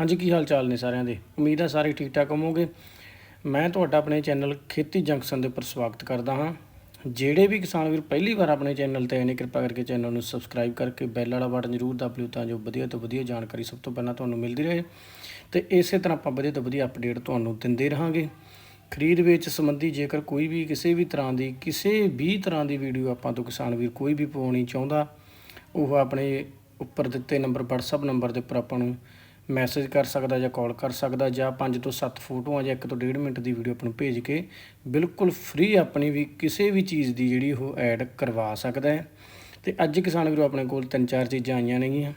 ਹਾਂਜੀ, ਕੀ ਹਾਲ ਚਾਲ ਨੇ ਸਾਰਿਆਂ ਦੇ? ਉਮੀਦ ਹੈ ਸਾਰੇ ਠੀਕ ਠਾਕ ਹੋਵੋਗੇ। ਮੈਂ ਤੁਹਾਡਾ ਆਪਣੇ ਚੈਨਲ ਖੇਤੀ ਜੰਕਸ਼ਨ ਦੇ ਉੱਪਰ ਸਵਾਗਤ ਕਰਦਾ ਹਾਂ। ਜਿਹੜੇ ਵੀ ਕਿਸਾਨ ਵੀਰ ਪਹਿਲੀ ਵਾਰ ਆਪਣੇ ਚੈਨਲ ਤੇ ਆਏ ਨੇ, ਕਿਰਪਾ ਕਰਕੇ ਚੈਨਲ ਨੂੰ ਸਬਸਕ੍ਰਾਈਬ ਕਰਕੇ ਬੈਲ ਵਾਲਾ ਬਟਨ ਜ਼ਰੂਰ ਦਬ ਲਿਓ ਤਾਂ ਜੋ ਵਧੀਆ ਤੋਂ ਵਧੀਆ ਜਾਣਕਾਰੀ ਸਭ ਤੋਂ ਪਹਿਲਾਂ ਤੁਹਾਨੂੰ ਮਿਲਦੀ ਰਹੇ। ਤੇ ਇਸੇ ਤਰ੍ਹਾਂ ਆਪਾਂ ਵਧੀਆ ਤੋਂ ਵਧੀਆ ਅਪਡੇਟ ਤੁਹਾਨੂੰ ਦਿੰਦੇ ਰਹਾਂਗੇ। ਖਰੀਦ ਵੇਚ ਸੰਬੰਧੀ ਜੇਕਰ ਕੋਈ ਵੀ ਕਿਸੇ ਵੀ ਤਰ੍ਹਾਂ ਦੀ, ਕਿਸੇ ਵੀ ਤਰ੍ਹਾਂ ਦੀ ਵੀਡੀਓ ਆਪਾਂ ਤੋਂ ਕਿਸਾਨ ਵੀਰ ਕੋਈ ਵੀ ਪਾਉਣੀ ਚਾਹੁੰਦਾ, ਉਹ ਆਪਣੇ ਉੱਪਰ ਦਿੱਤੇ ਨੰਬਰ WhatsApp ਨੰਬਰ ਦੇ ਉੱਪਰ ਆਪਾਂ ਨੂੰ ਮੈਸੇਜ ਕਰ ਸਕਦਾ ਜਾਂ ਕਾਲ ਕਰ ਸਕਦਾ ਜਾਂ 5 ਤੋਂ 7 ਫੋਟੋਆਂ ਜਾਂ 1 ਤੋਂ 1.5 ਮਿੰਟ ਦੀ ਵੀਡੀਓ ਆਪਾਂ ਨੂੰ ਭੇਜ ਕੇ ਬਿਲਕੁਲ ਫ੍ਰੀ ਆਪਣੀ ਵੀ ਕਿਸੇ ਵੀ ਚੀਜ਼ ਦੀ ਜਿਹੜੀ ਉਹ ਐਡ ਕਰਵਾ ਸਕਦਾ ਹੈ। ਤੇ ਅੱਜ ਕਿਸਾਨ ਵੀਰੋ ਆਪਣੇ ਕੋਲ ਤਿੰਨ ਚਾਰ ਚੀਜ਼ਾਂ ਆਈਆਂ ਨੇਗੀਆਂ।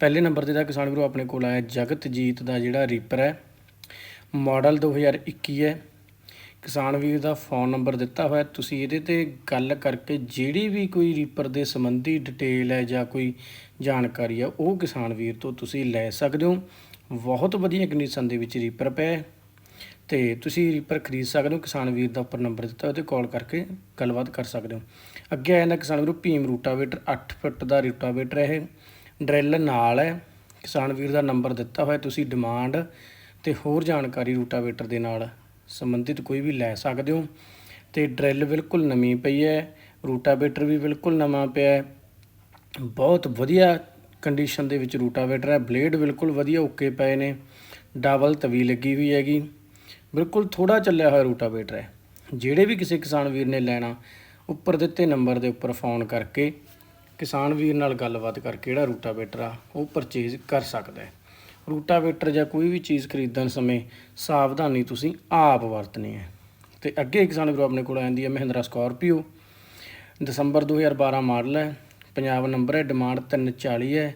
ਪਹਿਲੇ ਨੰਬਰ ਤੇ ਦਾ ਕਿਸਾਨ ਵੀਰੋ ਆਪਣੇ ਕੋਲ ਆਇਆ ਜਗਤਜੀਤ ਦਾ ਜਿਹੜਾ ਰੀਪਰ ਹੈ। ਮਾਡਲ 2021 ਹੈ। ਕਿਸਾਨ ਵੀਰ ਦਾ ਫੋਨ ਨੰਬਰ ਦਿੱਤਾ ਹੋਇਆ, ਤੁਸੀਂ ਇਹਦੇ ਤੇ ਗੱਲ ਕਰਕੇ ਜਿਹੜੀ ਵੀ ਕੋਈ ਰੀਪਰ ਦੇ ਸੰਬੰਧੀ ਡਿਟੇਲ ਹੈ ਜਾਂ ਕੋਈ ਜਾਣਕਾਰੀ ਆ ਉਹ ਕਿਸਾਨ ਵੀਰ ਤੋਂ ਤੁਸੀਂ ਲੈ ਸਕਦੇ ਹੋ। ਬਹੁਤ ਵਧੀਆ ਕੰਡੀਸ਼ਨ ਦੇ ਵਿੱਚ ਰੀਪਰ ਪਿਆ ਹੈ ਤੇ ਤੁਸੀਂ ਰੀਪਰ ਖਰੀਦ ਸਕਦੇ ਹੋ, ਕਿਸਾਨ ਵੀਰ ਦਾ ਉੱਪਰ ਨੰਬਰ ਦਿੱਤਾ ਉਹਤੇ ਕਾਲ ਕਰਕੇ ਗੱਲਬਾਤ ਕਰ ਸਕਦੇ ਹੋ। ਅੱਗੇ ਆ ਜਾਂਦਾ ਕਿਸਾਨ ਵੀਰੋ, ਭੀਮ ਰੂਟਾਵੇਟਰ 8 ਫੁੱਟ ਦਾ ਰੂਟਾਵੇਟਰ ਇਹ, ਡਰਿੱਲ ਨਾਲ ਹੈ, ਕਿਸਾਨ ਵੀਰ ਦਾ ਨੰਬਰ ਦਿੱਤਾ ਹੋਇਆ, ਤੁਸੀਂ ਡਿਮਾਂਡ ਤੇ ਹੋਰ ਜਾਣਕਾਰੀ ਰੂਟਾਵੇਟਰ ਦੇ ਨਾਲ ਸੰਬੰਧਿਤ ਕੋਈ ਵੀ ਲੈ ਸਕਦੇ ਹੋ। ਤੇ ਡਰਿੱਲ ਬਿਲਕੁਲ ਨਵੀਂ ਪਈ ਹੈ, ਰੂਟਾਵੇਟਰ ਵੀ ਬਿਲਕੁਲ ਨਵਾਂ ਪਿਆ ਹੈ। ਬਹੁਤ ਵਧੀਆ ਕੰਡੀਸ਼ਨ ਦੇ ਵਿੱਚ ਰੂਟਾਵੇਟਰ ਹੈ, ਬਲੇਡ ਬਿਲਕੁਲ ਵਧੀਆ ਓਕੇ ਪਏ ਨੇ, ਡਬਲ ਤਵੀ ਲੱਗੀ ਹੋਈ ਹੈਗੀ। ਬਿਲਕੁਲ ਥੋੜਾ ਚੱਲਿਆ ਹੋਇਆ ਰੂਟਾਵੇਟਰ ਹੈ। ਜਿਹੜੇ ਵੀ ਕਿਸੇ ਕਿਸਾਨ ਵੀਰ ਨੇ ਲੈਣਾ, ਉੱਪਰ ਦਿੱਤੇ ਨੰਬਰ ਦੇ ਉੱਪਰ ਫੋਨ ਕਰਕੇ ਕਿਸਾਨ ਵੀਰ ਨਾਲ ਗੱਲਬਾਤ ਕਰਕੇ ਜਿਹੜਾ ਰੂਟਾਵੇਟਰ ਆ, ਉਹ ਪਰਚੇਜ਼ ਕਰ ਸਕਦਾ ਹੈ। ਰੂਟਾਵੇਟਰ ਜਾਂ ਕੋਈ ਵੀ ਚੀਜ਼ ਖਰੀਦਣ ਸਮੇਂ ਸਾਵਧਾਨੀ ਤੁਸੀਂ ਆਪ ਵਰਤਣੀ ਹੈ। ਤੇ ਅੱਗੇ ਕਿਸਾਨ ਵੀਰੋ ਆਪਣੇ ਕੋਲ ਆਂਦੀ ਹੈ ਮਹਿੰਦਰਾ ਸਕਾਰਪੀਓ। ਦਸੰਬਰ 2012 ਮਾਡਲ ਹੈ। ਪੰਜਾਬ ਨੰਬਰ ਹੈ, ਡਿਮਾਂਡ 340 ਹੈ।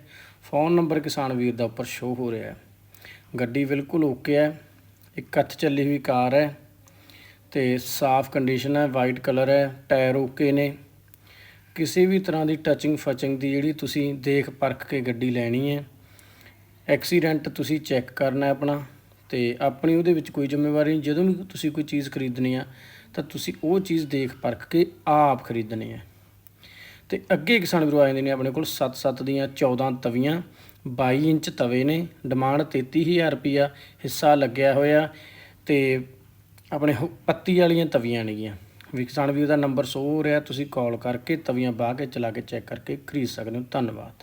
ਫੋਨ ਨੰਬਰ ਕਿਸਾਨ ਵੀਰ ਦਾ ਉੱਪਰ ਸ਼ੋ ਹੋ ਰਿਹਾ ਹੈ। ਗੱਡੀ ਬਿਲਕੁਲ ਓਕੇ ਹੈ। ਇੱਕ ਹੱਥ ਚੱਲੀ ਹੋਈ ਕਾਰ ਹੈ। ਤੇ ਸਾਫ਼ ਕੰਡੀਸ਼ਨ ਹੈ ਵਾਈਟ ਕਲਰ ਹੈ ਟਾਇਰ ਓਕੇ ਨੇ। ਕਿਸੇ ਵੀ ਤਰ੍ਹਾਂ ਦੀ ਟੱਚਿੰਗ ਫਚਿੰਗ ਦੀ ਜਿਹੜੀ ਤੁਸੀਂ ਦੇਖ ਪਰਖ ਕੇ ਗੱਡੀ ਲੈਣੀ ਹੈ ਐਕਸੀਡੈਂਟ ਤੁਸੀਂ ਚੈੱਕ ਕਰਨਾ ਆਪਣਾ ਤੇ ਆਪਣੀ ਉਹਦੇ ਵਿੱਚ ਕੋਈ ਜ਼ਿੰਮੇਵਾਰੀ ਨਹੀਂ। ਜਦੋਂ ਵੀ ਤੁਸੀਂ ਕੋਈ ਚੀਜ਼ ਖਰੀਦਣੀ ਆ, ਤਾਂ ਤੁਸੀਂ ਉਹ ਚੀਜ਼ ਦੇਖ ਪਰਖ ਕੇ ਆਪ ਖਰੀਦਣੀ ਹੈ। ਤੇ ਅੱਗੇ ਕਿਸਾਨ ਵੀਰੋ ਆ ਜਾਂਦੇ ਨੇ ਆਪਣੇ ਕੋਲ 7-7 ਦੀਆਂ 14 ਤਵੀਆਂ 22 ਇੰਚ ਤਵੇ ਨੇ, ਡਿਮਾਂਡ 33000 ਰੁਪਿਆ ਹਿੱਸਾ ਲੱਗਿਆ ਹੋਇਆ ਤੇ ਆਪਣੇ ਹੁ- ਪੱਤੀ ਵਾਲੀਆਂ ਤਵੀਆਂ ਨੇਗੀਆਂ। ਵੀ ਕਿਸਾਨ ਵੀਰ ਦਾ ਨੰਬਰ ਸ਼ੋ ਰਿਹਾ, ਤੁਸੀਂ ਕਾਲ ਕਰਕੇ ਤਵੀਆਂ ਬਾਹ ਕੇ ਚਲਾ ਕੇ ਚੈੱਕ ਕਰਕੇ ਖਰੀਦ ਸਕਦੇ ਹੋ। ਧੰਨਵਾਦ।